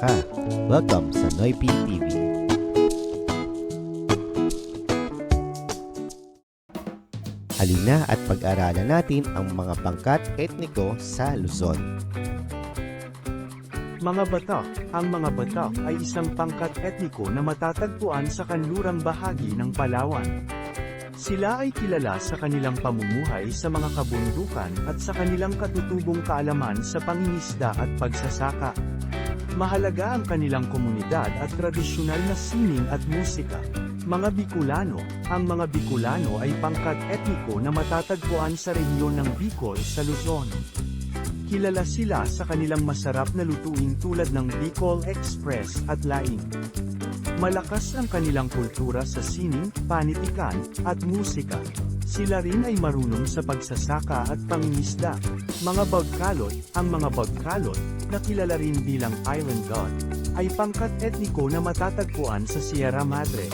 ka. Welcome sa Noypi TV. Halina at pag-aralan natin ang mga pangkat etniko sa Luzon. Mga Batak Ang mga Batak ay isang pangkat etniko na matatagpuan sa kanlurang bahagi ng Palawan. Sila ay kilala sa kanilang pamumuhay sa mga kabundukan at sa kanilang katutubong kaalaman sa pangingisda at pagsasaka. Mahalaga ang kanilang komunidad at tradisyonal na sining at musika. Mga Bicolano Ang mga Bicolano ay pangkat etniko na matatagpuan sa rehiyon ng Bicol sa Luzon. Kilala sila sa kanilang masarap na lutuin tulad ng Bicol Express at Laing. Malakas ang kanilang kultura sa sining, panitikan, at musika. Sila rin ay marunong sa pagsasaka at pangingisda. Mga Bagkalot, ang mga Bagkalot, na kilala rin bilang Island God, ay pangkat etniko na matatagpuan sa Sierra Madre.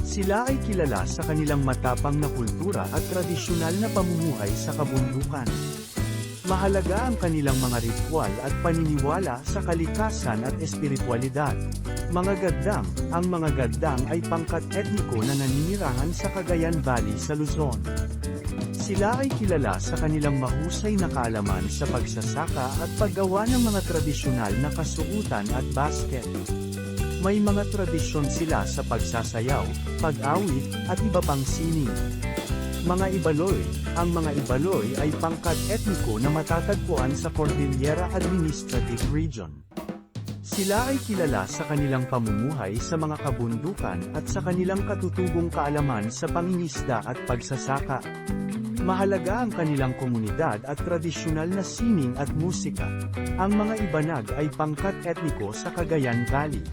Sila ay kilala sa kanilang matapang na kultura at tradisyonal na pamumuhay sa kabundukan. Mahalaga ang kanilang mga ritual at paniniwala sa kalikasan at espiritualidad. Mga gaddang, ang mga gaddang ay pangkat etniko na naninirahan sa Cagayan Valley sa Luzon. Sila ay kilala sa kanilang mahusay na kaalaman sa pagsasaka at paggawa ng mga tradisyonal na kasuutan at basket. May mga tradisyon sila sa pagsasayaw, pag-awit, at iba pang sining. Mga Ibaloy Ang mga Ibaloy ay pangkat etniko na matatagpuan sa Cordillera Administrative Region. Sila ay kilala sa kanilang pamumuhay sa mga kabundukan at sa kanilang katutubong kaalaman sa pangingisda at pagsasaka. Mahalaga ang kanilang komunidad at tradisyonal na sining at musika. Ang mga Ibanag ay pangkat etniko sa Cagayan Valley.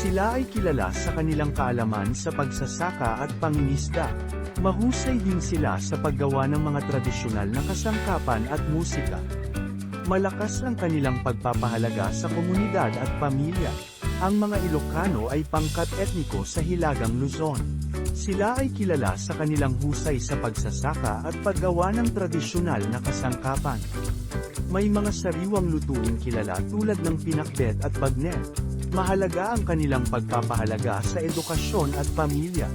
Sila ay kilala sa kanilang kaalaman sa pagsasaka at pangingisda. Mahusay din sila sa paggawa ng mga tradisyonal na kasangkapan at musika. Malakas ang kanilang pagpapahalaga sa komunidad at pamilya. Ang mga Ilocano ay pangkat etniko sa Hilagang Luzon. Sila ay kilala sa kanilang husay sa pagsasaka at paggawa ng tradisyonal na kasangkapan. May mga sariwang lutuing kilala tulad ng pinakbet at bagnet. Mahalaga ang kanilang pagpapahalaga sa edukasyon at pamilya.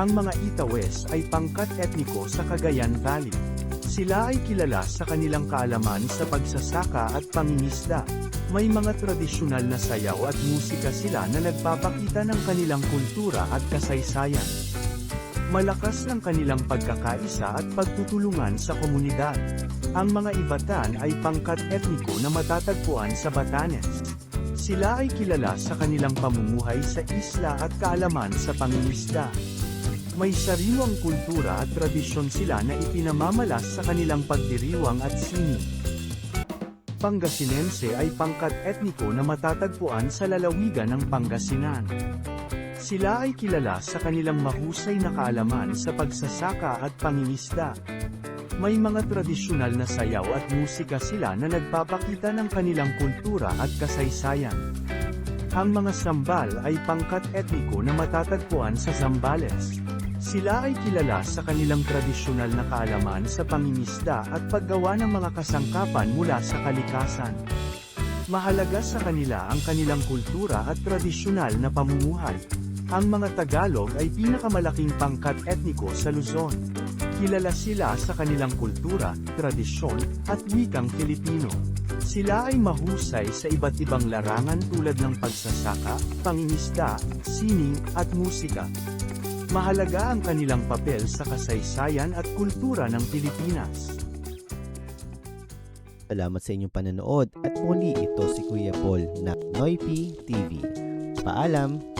Ang mga Itawes ay pangkat etniko sa Cagayan Valley. Sila ay kilala sa kanilang kaalaman sa pagsasaka at pangingisda. May mga tradisyonal na sayaw at musika sila na nagpapakita ng kanilang kultura at kasaysayan. Malakas ang kanilang pagkakaisa at pagtutulungan sa komunidad. Ang mga Ibatan ay pangkat etniko na matatagpuan sa Batanes. Sila ay kilala sa kanilang pamumuhay sa isla at kaalaman sa pangingisda. May sariwang kultura at tradisyon sila na ipinamamalas sa kanilang pagdiriwang at sining. Pangasinense ay pangkat etniko na matatagpuan sa lalawigan ng Pangasinan. Sila ay kilala sa kanilang mahusay na kaalaman sa pagsasaka at pangingisda. May mga tradisyonal na sayaw at musika sila na nagpapakita ng kanilang kultura at kasaysayan. Ang mga sambal ay pangkat etniko na matatagpuan sa Zambales. Sila ay kilala sa kanilang tradisyonal na kaalaman sa pangingisda at paggawa ng mga kasangkapan mula sa kalikasan. Mahalaga sa kanila ang kanilang kultura at tradisyonal na pamumuhay. Ang mga Tagalog ay pinakamalaking pangkat etniko sa Luzon. Kilala sila sa kanilang kultura, tradisyon, at wikang Filipino. Sila ay mahusay sa iba't ibang larangan tulad ng pagsasaka, pangingisda, sining, at musika. Mahalaga ang kanilang papel sa kasaysayan at kultura ng Pilipinas. Salamat sa inyong panonood at muli ito si Kuya Paul na Noypi TV. Paalam!